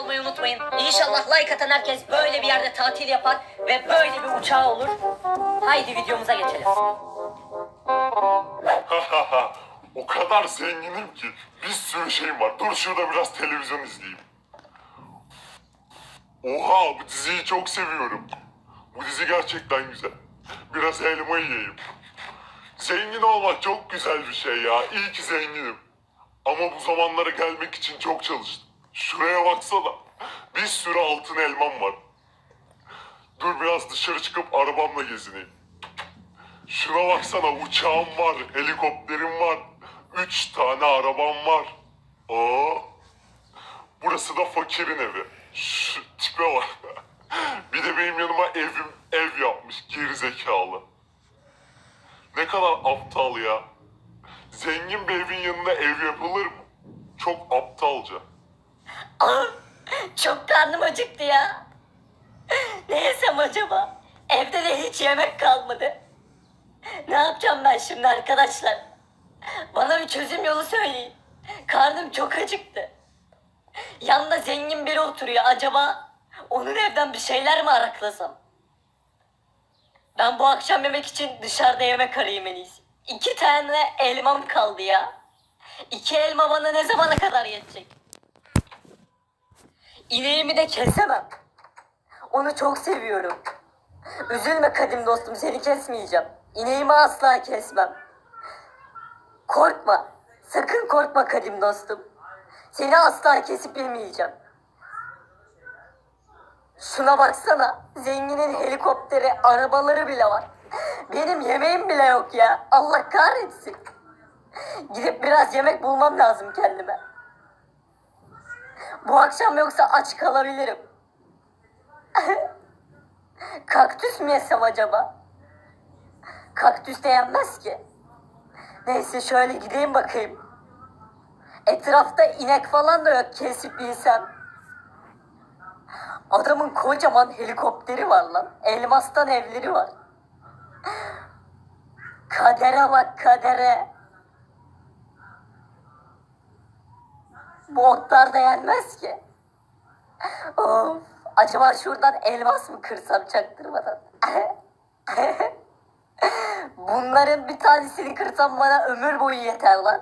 olmayı unutmayın. İnşallah like atan herkes böyle bir yerde tatil yapar ve böyle bir uçağı olur. Haydi videomuza geçelim. o kadar zenginim ki bir sürü şeyim var. Dur şurada biraz televizyon izleyeyim. Oha bu diziyi çok seviyorum. Bu dizi gerçekten güzel. Biraz elma yiyeyim. Zengin olmak çok güzel bir şey ya. İyi ki zenginim. Ama bu zamanlara gelmek için çok çalıştım. Şuraya baksana. Bir sürü altın elmam var. Dur biraz dışarı çıkıp arabamla gezineyim. Şuna baksana uçağım var, helikopterim var. Üç tane arabam var. Aa, burası da fakirin evi. Şu tipe bak. Bir de benim yanıma evim ev yapmış geri zekalı. Ne kadar aptal ya. Zengin bir evin yanında ev yapılır mı? Çok aptalca. Aa, çok karnım acıktı ya. Ne yesem acaba? Evde de hiç yemek kalmadı. Ne yapacağım ben şimdi arkadaşlar? Bana bir çözüm yolu söyleyin. Karnım çok acıktı. Yanında zengin biri oturuyor. Acaba onun evden bir şeyler mi araklasam? Ben bu akşam yemek için dışarıda yemek arayayım en iyisi. İki tane elmam kaldı ya. İki elma bana ne zamana kadar yetecek? İneğimi de kesemem. Onu çok seviyorum. Üzülme kadim dostum seni kesmeyeceğim. İneğimi asla kesmem. Korkma. Sakın korkma kadim dostum. Seni asla kesip yemeyeceğim. Şuna baksana. Zenginin helikopteri, arabaları bile var. Benim yemeğim bile yok ya. Allah kahretsin. Gidip biraz yemek bulmam lazım kendime. Bu akşam yoksa aç kalabilirim. Kaktüs mü yesem acaba? Kaktüs de yenmez ki. Neyse şöyle gideyim bakayım. Etrafta inek falan da yok kesip bilsem. Adamın kocaman helikopteri var lan. Elmastan evleri var. Kadere bak kadere. Bu otlar da yenmez ki. Of, acaba şuradan elmas mı kırsam çaktırmadan? Bunların bir tanesini kırsam bana ömür boyu yeter lan.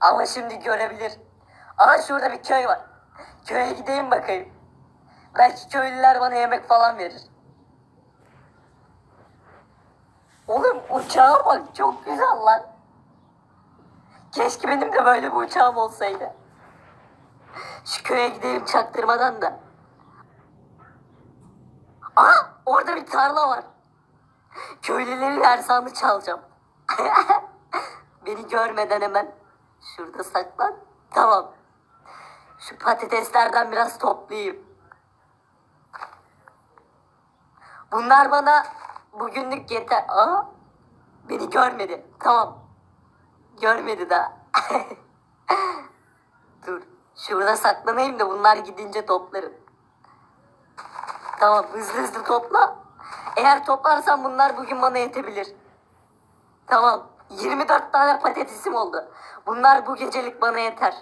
Ama şimdi görebilir. Aha şurada bir köy var. Köye gideyim bakayım. Belki köylüler bana yemek falan verir. Oğlum uçağa bak çok güzel lan. Keşke benim de böyle bir uçağım olsaydı. Şu köye gideyim çaktırmadan da. Aha orada bir tarla var. Köylülerin erzağını çalacağım. Beni görmeden hemen şurada saklan. Tamam. Şu patateslerden biraz toplayayım. Bunlar bana bugünlük yeter. Aa, beni görmedi. Tamam. Görmedi daha. Dur. Şurada saklanayım da bunlar gidince toplarım. Tamam hızlı hızlı topla. Eğer toplarsam bunlar bugün bana yetebilir. Tamam. 24 tane patatesim oldu. Bunlar bu gecelik bana yeter.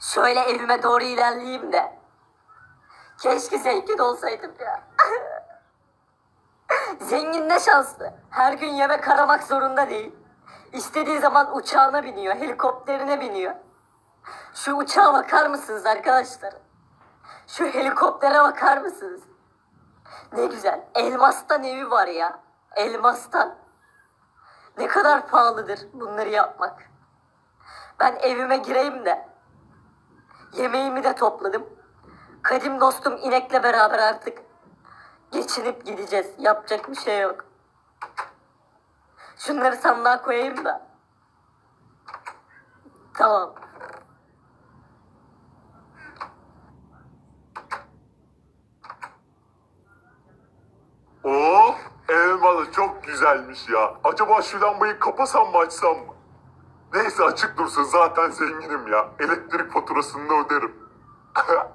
Şöyle evime doğru ilerleyeyim de. Keşke zengin olsaydım ya. Zengin ne şanslı. Her gün yemek aramak zorunda değil. İstediği zaman uçağına biniyor, helikopterine biniyor. Şu uçağa bakar mısınız arkadaşlar? Şu helikoptere bakar mısınız? Ne güzel. Elmastan evi var ya. Elmastan. Ne kadar pahalıdır bunları yapmak. Ben evime gireyim de. Yemeğimi de topladım. Kadim dostum inekle beraber artık geçinip gideceğiz. Yapacak bir şey yok. Şunları sandığa koyayım da. Tamam. Of elmalı çok güzelmiş ya. Acaba şu lambayı kapasam mı açsam mı? Neyse açık dursun zaten zenginim ya. Elektrik faturasını da öderim.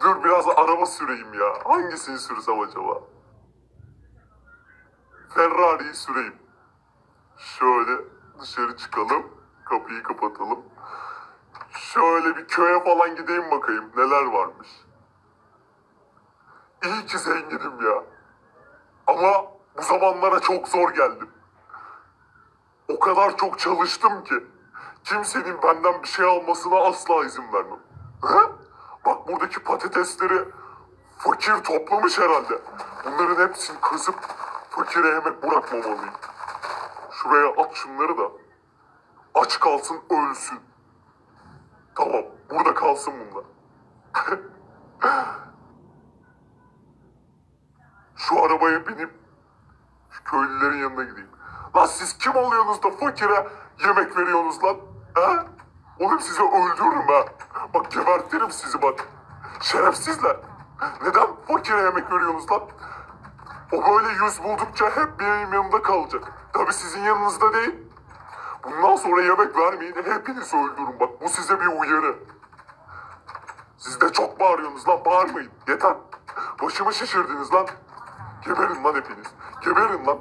Dur biraz araba süreyim ya. Hangisini sürsem acaba? Ferrari'yi süreyim. Şöyle dışarı çıkalım. Kapıyı kapatalım. Şöyle bir köye falan gideyim bakayım neler varmış. İyi ki zenginim ya. Ama bu zamanlara çok zor geldim. O kadar çok çalıştım ki kimsenin benden bir şey almasına asla izin vermem. He? Bak buradaki patatesleri fakir toplamış herhalde. Bunların hepsini kazıp fakire yemek bırakmamalıyım. Şuraya at şunları da. Aç kalsın ölsün. Tamam burada kalsın bunlar. Şu arabaya binip şu köylülerin yanına gideyim. Lan siz kim oluyorsunuz da fakire yemek veriyorsunuz lan? Ha? Oğlum sizi öldürürüm ha. Bak gebertirim sizi bak. Şerefsizler. Neden fakire yemek veriyorsunuz lan? O böyle yüz buldukça hep benim yanımda kalacak. Tabii sizin yanınızda değil. Bundan sonra yemek vermeyin hepinizi öldürürüm bak. Bu size bir uyarı. Siz de çok bağırıyorsunuz lan bağırmayın. Yeter. Başımı şişirdiniz lan. Geberin lan hepiniz. Geberin lan.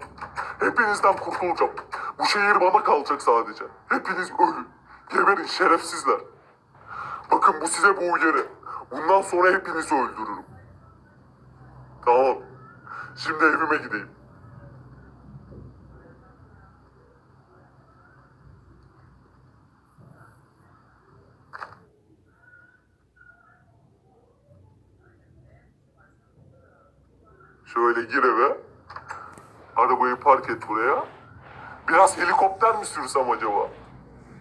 Hepinizden kurtulacağım. Bu şehir bana kalacak sadece. Hepiniz ölün. Geberin şerefsizler. Bakın bu size bu uyarı. Bundan sonra hepinizi öldürürüm. Tamam. Şimdi evime gideyim. Şöyle gir eve. Arabayı park et buraya. Biraz helikopter mi sürsem acaba?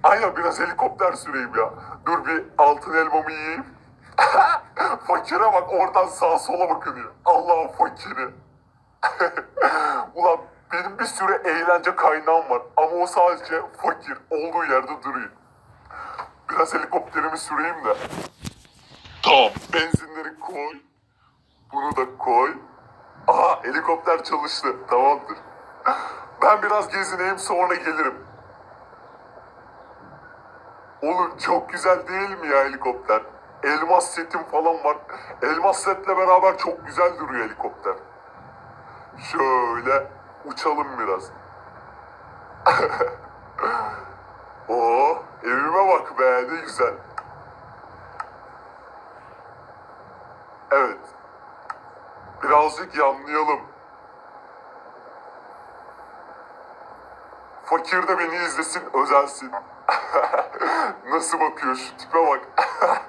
Aynen biraz helikopter süreyim ya. Dur bir altın elmamı yiyeyim. Fakire bak oradan sağa sola bakınıyor. Allah'ın fakiri. Ulan benim bir sürü eğlence kaynağım var. Ama o sadece fakir. Olduğu yerde duruyor. Biraz helikopterimi süreyim de. Tamam. Benzinleri koy. Bunu da koy. Aha helikopter çalıştı. Tamamdır. Ben biraz gezineyim sonra gelirim. Oğlum çok güzel değil mi ya helikopter? Elmas setim falan var. Elmas setle beraber çok güzel duruyor helikopter. Şöyle uçalım biraz. Oo, evime bak be ne güzel. Evet. Birazcık yanlayalım. Fakir de beni izlesin, özensin. Nasıl bakıyor şu tipe bak.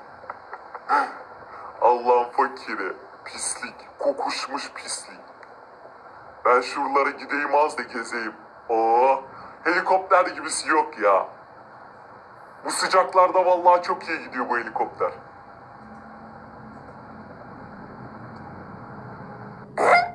Allah'ın fakiri. Pislik. Kokuşmuş pislik. Ben şuralara gideyim az da gezeyim. Oo, helikopter gibisi yok ya. Bu sıcaklarda vallahi çok iyi gidiyor bu helikopter.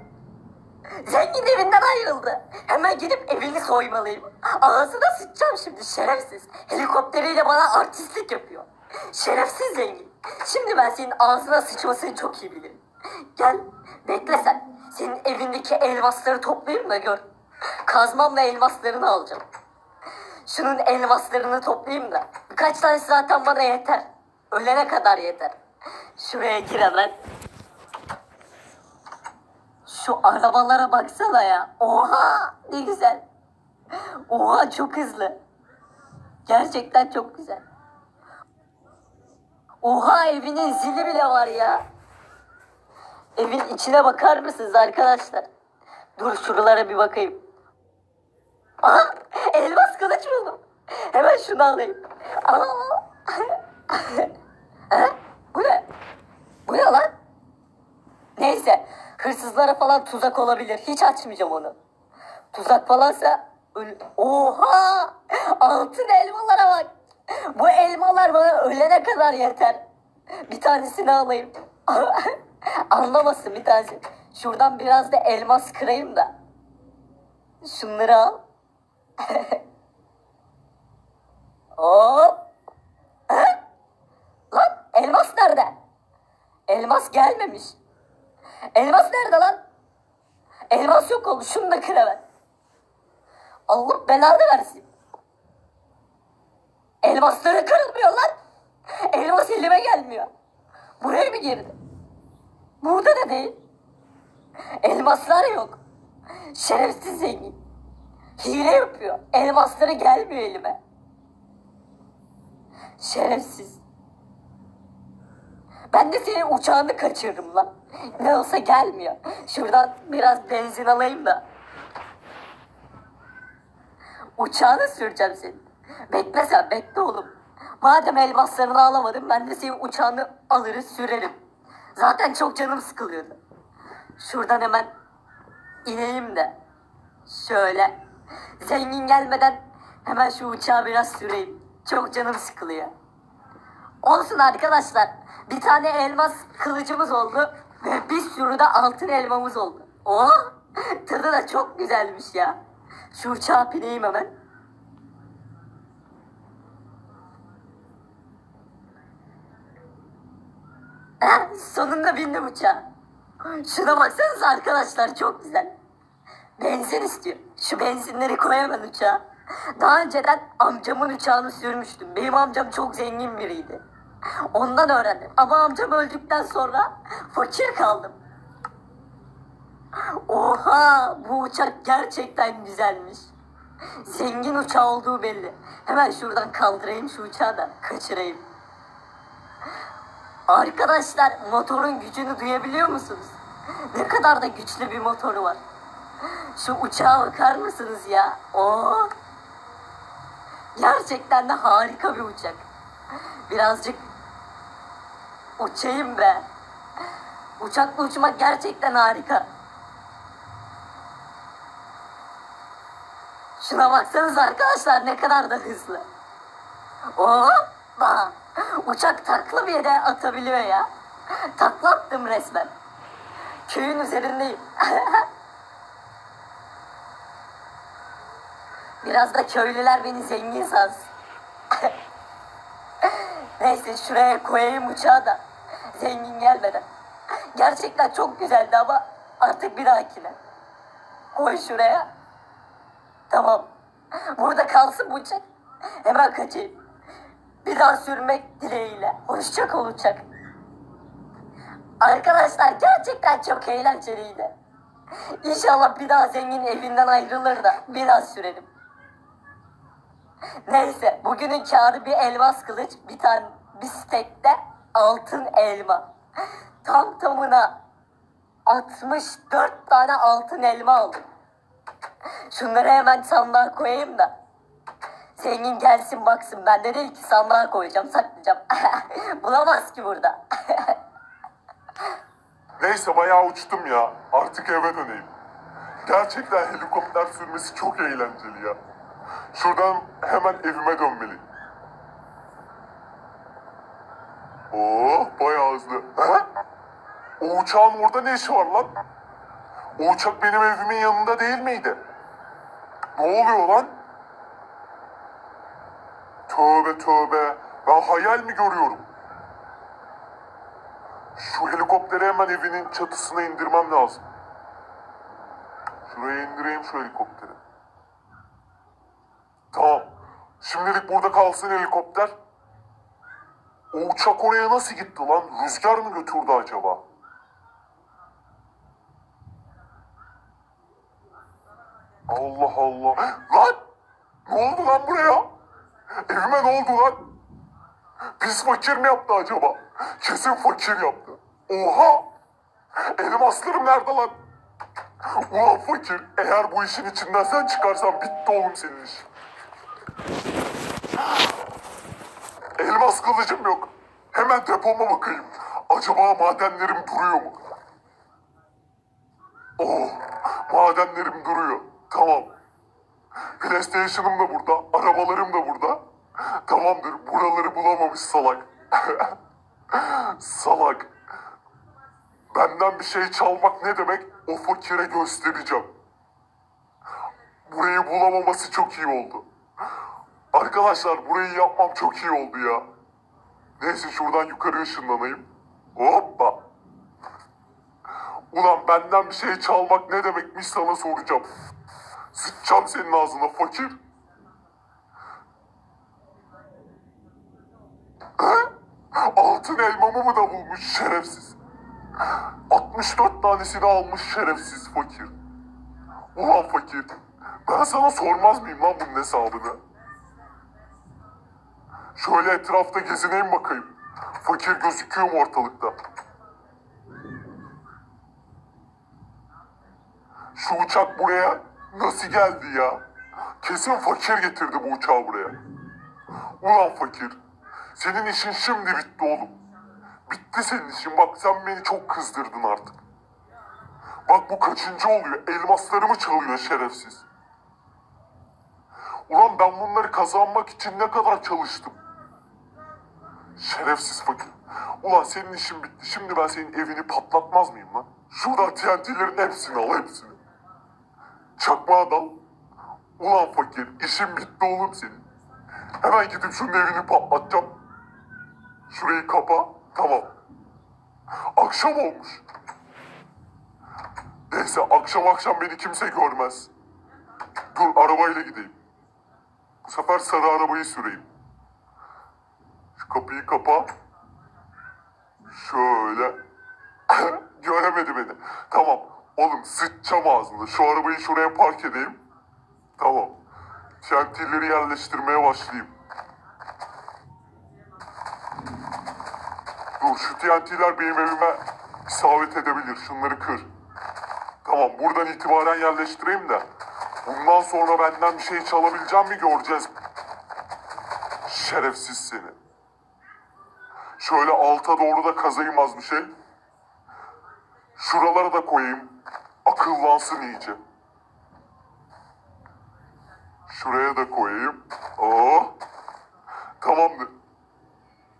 Zengin evinden ayrıldı. Hemen gidip evini soymalıyım. Ağzına sıçacağım şimdi şerefsiz. Helikopteriyle bana artistlik yapıyor. Şerefsiz zengin. Şimdi ben senin ağzına sıçmasını çok iyi bilirim. Gel bekle sen. Senin evindeki elmasları toplayayım da gör. Kazmamla elmaslarını alacağım. Şunun elmaslarını toplayayım da. Birkaç tanesi zaten bana yeter. Ölene kadar yeter. Şuraya gir hemen. Şu arabalara baksana ya. Oha ne güzel. Oha çok hızlı. Gerçekten çok güzel. Oha evinin zili bile var ya. Evin içine bakar mısınız arkadaşlar? Dur şuralara bir bakayım. Aha elmas kılıç buldum. Hemen şunu alayım. Aa. Ha? Bu ne? Bu ne lan? Neyse hırsızlara falan tuzak olabilir. Hiç açmayacağım onu. Tuzak falansa Oha! Altın elmalara bak. Bu elmalar bana ölene kadar yeter. Bir tanesini alayım. Anlamasın bir tanesi. Şuradan biraz da elmas kırayım da. Şunları al. Hop. Lan elmas nerede? Elmas gelmemiş. Elmas nerede lan? Elmas yok oldu. Şunu da kır hemen. Allah belanı versin. Elmasları kırılmıyor lan. Elmas elime gelmiyor. Buraya mı girdi? Burada da değil. Elmaslar yok. Şerefsiz zengin. Hile yapıyor. Elmasları gelmiyor elime. Şerefsiz. Ben de senin uçağını kaçırırım lan. Ne olsa gelmiyor. Şuradan biraz benzin alayım da. Uçağını süreceğim senin. Bekle sen bekle oğlum. Madem elmaslarını alamadım ben de senin uçağını alırız sürerim. Zaten çok canım sıkılıyordu. Şuradan hemen ineyim de. Şöyle. Zengin gelmeden hemen şu uçağı biraz süreyim. Çok canım sıkılıyor. Olsun arkadaşlar. Bir tane elmas kılıcımız oldu. Ve bir sürü de altın elmamız oldu. Oh! Tadı da çok güzelmiş ya. Şu uçağa bineyim hemen. Sonunda bindim uçağa. Şuna baksanıza arkadaşlar çok güzel. Benzin istiyor. Şu benzinleri koy hemen uçağa. Daha önceden amcamın uçağını sürmüştüm. Benim amcam çok zengin biriydi. Ondan öğrendim. Ama amcam öldükten sonra fakir kaldım. Oha bu uçak gerçekten güzelmiş. Zengin uçağı olduğu belli. Hemen şuradan kaldırayım şu uçağı da kaçırayım. Arkadaşlar motorun gücünü duyabiliyor musunuz? Ne kadar da güçlü bir motoru var. Şu uçağa bakar mısınız ya? Oo. Gerçekten de harika bir uçak. Birazcık uçayım be. Uçakla uçmak gerçekten harika. Şuna baksanız arkadaşlar ne kadar da hızlı. Hoppa! Uçak takla bir yere atabiliyor ya. Takla attım resmen. Köyün üzerindeyim. Biraz da köylüler beni zengin sansın. Neyse şuraya koyayım uçağı da. Zengin gelmeden. Gerçekten çok güzeldi ama artık bir dahakine. Koy şuraya. Tamam. Burada kalsın bu uçak. Hemen kaçayım. Bir daha sürmek dileğiyle. Hoşça kal uçak. Arkadaşlar gerçekten çok eğlenceliydi. İnşallah bir daha zengin evinden ayrılır da biraz sürelim. Neyse bugünün kârı bir elmas kılıç, bir tane bir stekte altın elma. Tam tamına 64 tane altın elma aldım. Şunları hemen sandığa koyayım da. Zengin gelsin baksın. Ben de değil ki sandığa koyacağım saklayacağım. Bulamaz ki burada. Neyse bayağı uçtum ya. Artık eve döneyim. Gerçekten helikopter sürmesi çok eğlenceli ya. Şuradan hemen evime dönmeliyim. Oo, bayağı hızlı. O uçağın orada ne işi var lan? O uçak benim evimin yanında değil miydi? Ne oluyor lan? Tövbe tövbe. Ben hayal mi görüyorum? Şu helikopteri hemen evinin çatısına indirmem lazım. Şuraya indireyim şu helikopteri. Tamam. Şimdilik burada kalsın helikopter. O uçak oraya nasıl gitti lan? Rüzgar mı götürdü acaba? Allah Allah. Lan! Ne oldu lan buraya? Evime ne oldu lan? Pis fakir mi yaptı acaba? Kesin fakir yaptı. Oha! Elmaslarım nerede lan? Ulan fakir, eğer bu işin içinden sen çıkarsan bitti oğlum senin iş. Elmas kılıcım yok. Hemen depoma bakayım. Acaba madenlerim duruyor mu? Oh, madenlerim duruyor. Tamam. PlayStation'ım da burada, arabalarım da burada. Tamamdır, buraları bulamamış salak. salak. Benden bir şey çalmak ne demek? O fakire göstereceğim. Burayı bulamaması çok iyi oldu. Arkadaşlar burayı yapmam çok iyi oldu ya. Neyse şuradan yukarı ışınlanayım. Hoppa. Ulan benden bir şey çalmak ne demekmiş sana soracağım. Sıçacağım senin ağzına fakir. Altın elmamı mı da bulmuş şerefsiz. 64 tanesini almış şerefsiz fakir. Ulan fakir. Ben sana sormaz mıyım lan bunun hesabını? Şöyle etrafta gezineyim bakayım. Fakir gözüküyor mu ortalıkta? Şu uçak buraya nasıl geldi ya? Kesin fakir getirdi bu uçağı buraya. Ulan fakir. Senin işin şimdi bitti oğlum. Bitti senin işin. Bak sen beni çok kızdırdın artık. Bak bu kaçıncı oluyor? Elmaslarımı çalıyor şerefsiz. Ulan ben bunları kazanmak için ne kadar çalıştım. Şerefsiz fakir. Ulan senin işin bitti. Şimdi ben senin evini patlatmaz mıyım lan? Şuradan TNT'lerin hepsini al hepsini. Çakmağa dal. Ulan fakir işin bitti oğlum senin. Hemen gidip şunun evini patlatacağım. Şurayı kapa. Tamam. Akşam olmuş. Neyse akşam akşam beni kimse görmez. Dur arabayla gideyim. Bu sefer sarı arabayı süreyim. Şu kapıyı kapa. Şöyle. Göremedi beni. Tamam. Oğlum sıçacağım ağzını. Şu arabayı şuraya park edeyim. Tamam. TNT'leri yerleştirmeye başlayayım. Dur şu TNT'ler benim evime isabet edebilir. Şunları kır. Tamam buradan itibaren yerleştireyim de. Bundan sonra benden bir şey çalabileceğim mi göreceğiz. Şerefsiz seni. Şöyle alta doğru da kazayım az bir şey. Şuralara da koyayım. Akıllansın iyice. Şuraya da koyayım. Oo. Tamamdır.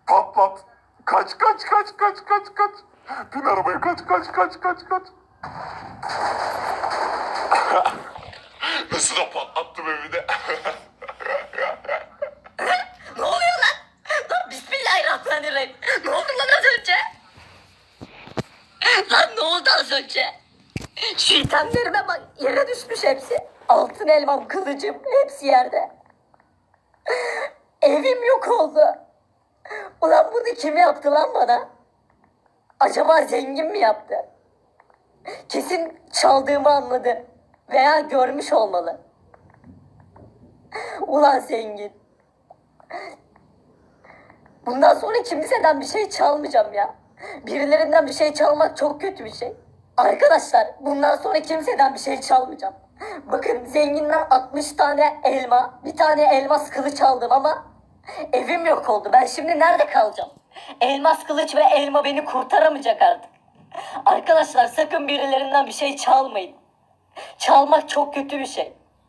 Patlat. Kaç kaç kaç kaç kaç kaç. Bin arabaya kaç kaç kaç kaç kaç. Nasıl da patlattım evi de. Ne oluyor lan? Lan bismillahirrahmanirrahim. Ne oldu lan az önce? Lan ne oldu az önce? İtemlerime bak yere düşmüş hepsi. Altın elmam, kılıcım hepsi yerde. Evim yok oldu. Ulan bunu kim yaptı lan bana? Acaba zengin mi yaptı? Kesin çaldığımı anladı. Veya görmüş olmalı. Ulan zengin. Bundan sonra kimseden bir şey çalmayacağım ya. Birilerinden bir şey çalmak çok kötü bir şey. Arkadaşlar bundan sonra kimseden bir şey çalmayacağım. Bakın zenginden 60 tane elma, bir tane elmas kılıç aldım ama evim yok oldu. Ben şimdi nerede kalacağım? Elmas kılıç ve elma beni kurtaramayacak artık. Arkadaşlar sakın birilerinden bir şey çalmayın. Çalmak çok kötü bir şey.